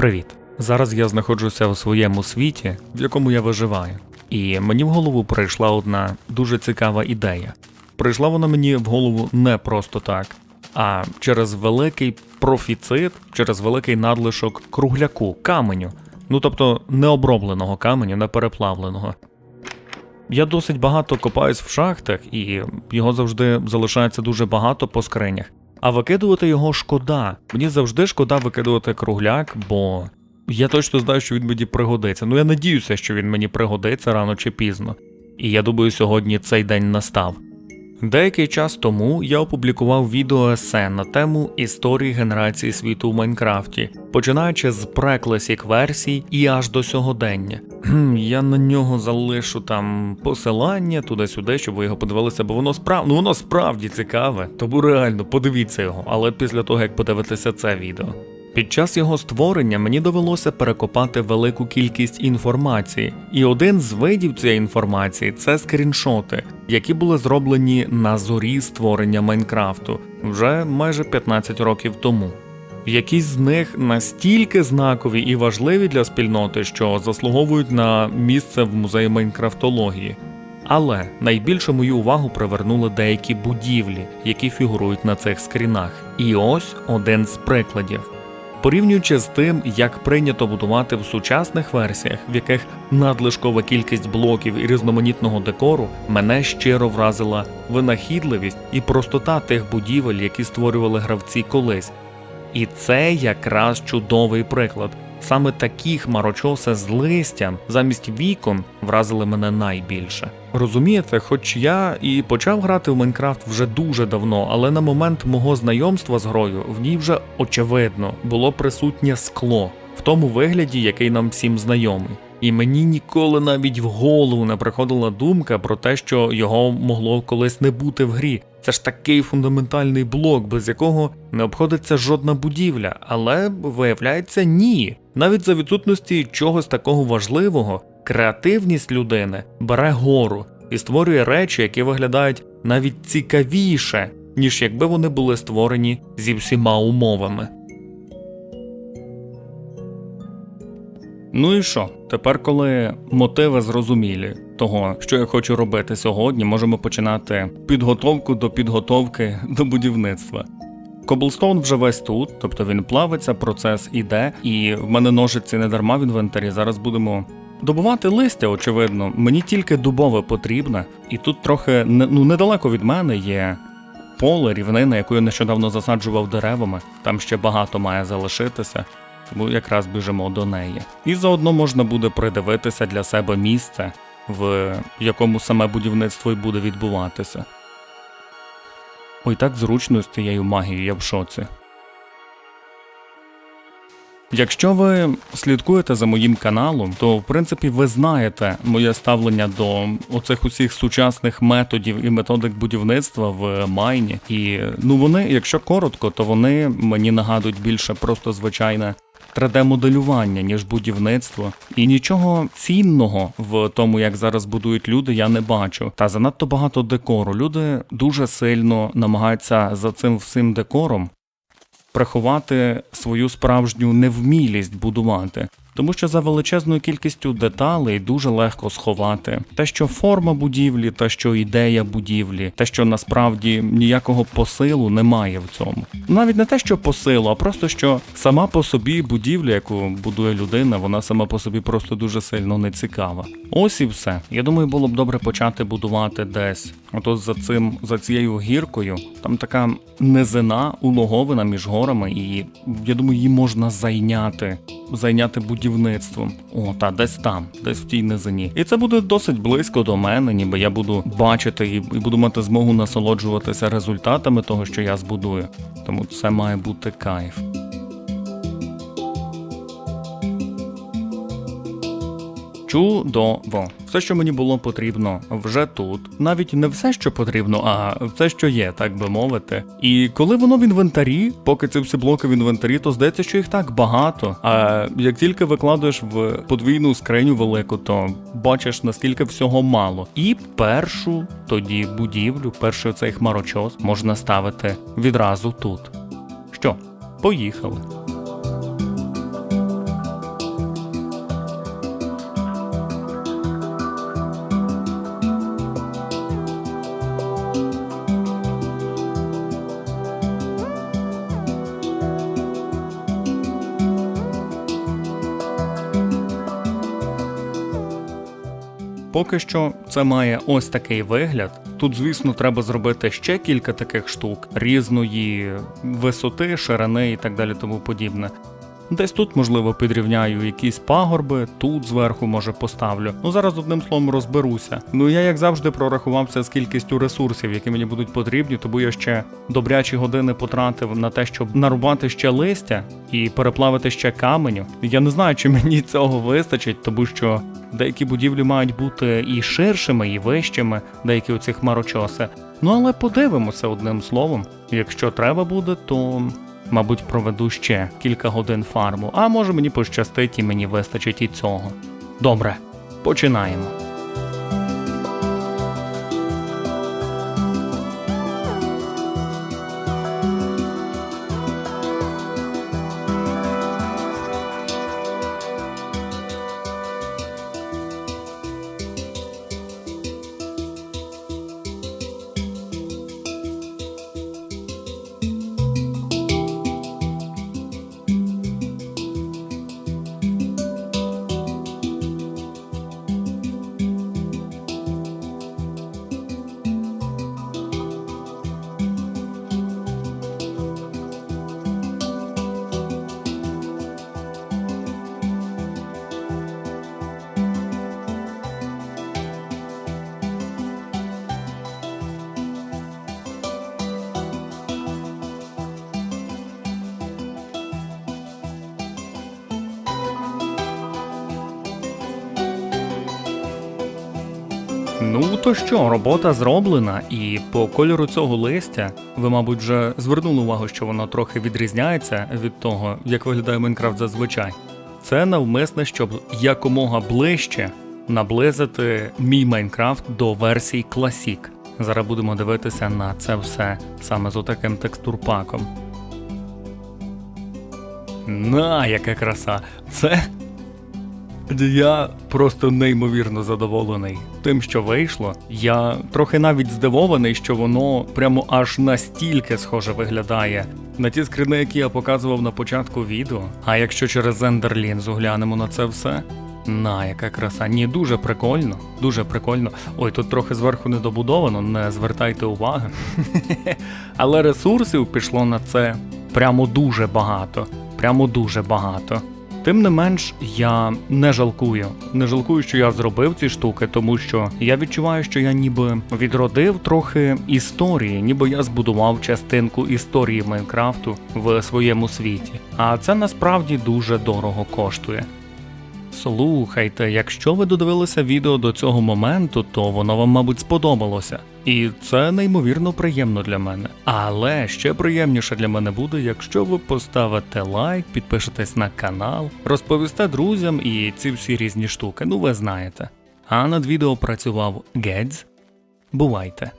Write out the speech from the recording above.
Привіт! Зараз я знаходжуся у своєму світі, в якому я виживаю. І мені в голову прийшла одна дуже цікава ідея. Прийшла вона мені в голову не просто так, а через великий профіцит, через великий надлишок кругляку, каменю. Ну тобто необробленого каменю, не переплавленого. Я досить багато копаюсь в шахтах, і його завжди залишається дуже багато по скринях. А викидувати його шкода. Мені завжди шкода викидувати кругляк, бо я точно знаю, що він мені пригодиться. Ну я надіюся, що він мені пригодиться рано чи пізно. І я думаю, сьогодні цей день настав. Деякий час тому я опублікував відео есе на тему історії генерації світу в Майнкрафті, починаючи з прекласік версій і аж до сьогодення. Я на нього залишу там посилання туди-сюди, щоб ви його подивилися, бо воно справ... ну, воно справді цікаве. Тому реально подивіться його, але після того як подивитеся це відео. Під час його створення мені довелося перекопати велику кількість інформації, і один з видів цієї інформації це скріншоти, які були зроблені на зорі створення Майнкрафту вже майже 15 років тому. Якісь з них настільки знакові і важливі для спільноти, що заслуговують на місце в музеї Майнкрафтології. Але найбільше мою увагу привернули деякі будівлі, які фігурують на цих скрінах. І ось один з прикладів. Порівнюючи з тим, як прийнято будувати в сучасних версіях, в яких надлишкова кількість блоків і різноманітного декору, мене щиро вразила винахідливість і простота тих будівель, які створювали гравці колись. І це якраз чудовий приклад. Саме такі хмарочоси з листям замість вікон вразили мене найбільше. Розумієте, хоч я і почав грати в Майнкрафт вже дуже давно, але на момент мого знайомства з грою в ній вже очевидно було присутнє скло в тому вигляді, який нам всім знайомий. І мені ніколи навіть в голову не приходила думка про те, що його могло колись не бути в грі. Це ж такий фундаментальний блок, без якого не обходиться жодна будівля, але виявляється ні. Навіть за відсутності чогось такого важливого, креативність людини бере гору і створює речі, які виглядають навіть цікавіше, ніж якби вони були створені зі всіма умовами. Ну і що? Тепер, коли мотиви зрозумілі того, що я хочу робити сьогодні, можемо починати підготовку до підготовки до будівництва. Коблстоун вже весь тут, тобто він плавиться, процес іде, і в мене ножиці не дарма в інвентарі. Зараз будемо добувати листя, очевидно. Мені тільки дубове потрібне, і тут трохи ну, недалеко від мене є поле, рівнина, яку я нещодавно засаджував деревами. Там ще багато має залишитися. Тому якраз біжимо до неї. І заодно можна буде придивитися для себе місце, в якому саме будівництво й буде відбуватися. Ой, так зручно з цією магією, я в шоці. Якщо ви слідкуєте за моїм каналом, то в принципі ви знаєте моє ставлення до оцих усіх сучасних методів і методик будівництва в майні. І ну вони, якщо коротко, то вони мені нагадують більше просто звичайне 3D-моделювання, ніж будівництво. І нічого цінного в тому, як зараз будують люди, я не бачу. Та занадто багато декору. Люди дуже сильно намагаються за цим всім декором приховати свою справжню невмілість будувати. Тому що за величезною кількістю деталей дуже легко сховати те, що форма будівлі, те, що ідея будівлі, те, що насправді ніякого посилу немає в цьому. Навіть не те, що посилу, а просто що сама по собі будівля, яку будує людина, вона сама по собі просто дуже сильно не цікава. Ось і все. Я думаю, було б добре почати будувати десь. Ото за цим, за цією гіркою, там така низина, улоговина між горами, і я думаю, її можна зайняти, зайняти будівництвом. О, та десь там, десь в тій низині. І це буде досить близько до мене, ніби я буду бачити і, буду мати змогу насолоджуватися результатами того, що я збудую. Тому це має бути кайф. Чудово. Все, що мені було потрібно, вже тут. Навіть не все, що потрібно, а все, що є, так би мовити. І коли воно в інвентарі, поки ці всі блоки в інвентарі, то здається, що їх так багато. А як тільки викладаєш в подвійну скриню велику, то бачиш наскільки всього мало. І першу тоді будівлю, перший цей хмарочос можна ставити відразу тут. Що, поїхали. Поки що це має ось такий вигляд. Тут, звісно, треба зробити ще кілька таких штук різної висоти, ширини і так далі, тому подібне. Десь тут, можливо, підрівняю якісь пагорби, тут зверху може поставлю. Ну зараз одним словом розберуся. Ну я як завжди прорахувався з кількістю ресурсів, які мені будуть потрібні, тому я ще добрячі години потратив на те, щоб нарубати ще листя і переплавити ще каменю. Я не знаю, чи мені цього вистачить, тому що деякі будівлі мають бути і ширшими, і вищими, деякі оці хмарочоси. Ну але подивимося одним словом. Якщо треба буде, то мабуть, проведу ще кілька годин фарму, а може мені пощастить і мені вистачить і цього. Добре, починаємо. Ну то що, робота зроблена, і по кольору цього листя ви, мабуть, вже звернули увагу, що воно трохи відрізняється від того, як виглядає Майнкрафт зазвичай. Це навмисне, щоб якомога ближче наблизити мій Майнкрафт до версії Classic. Зараз будемо дивитися на це все саме з отаким текстурпаком. На, яка краса! Це я просто неймовірно задоволений тим, що вийшло. Я трохи навіть здивований, що воно прямо аж настільки схоже виглядає на ті скрини, які я показував на початку відео. А якщо через ендерлінзу глянемо на це все. На, яка краса. Ні, дуже прикольно, дуже прикольно. Ой, тут трохи зверху не добудовано, не звертайте уваги. Але ресурсів пішло на це прямо дуже багато. Прямо дуже багато. Тим не менш, я не жалкую. Не жалкую, що я зробив ці штуки, тому що я відчуваю, що я ніби відродив трохи історії, ніби я збудував частинку історії Майнкрафту в своєму світі. А це насправді дуже дорого коштує. Слухайте, якщо ви додивилися відео до цього моменту, то воно вам, мабуть, сподобалося. І це неймовірно приємно для мене. Але ще приємніше для мене буде, якщо ви поставите лайк, підпишетесь на канал, розповісте друзям і ці всі різні штуки, ну ви знаєте. А над відео працював Гедз. Бувайте!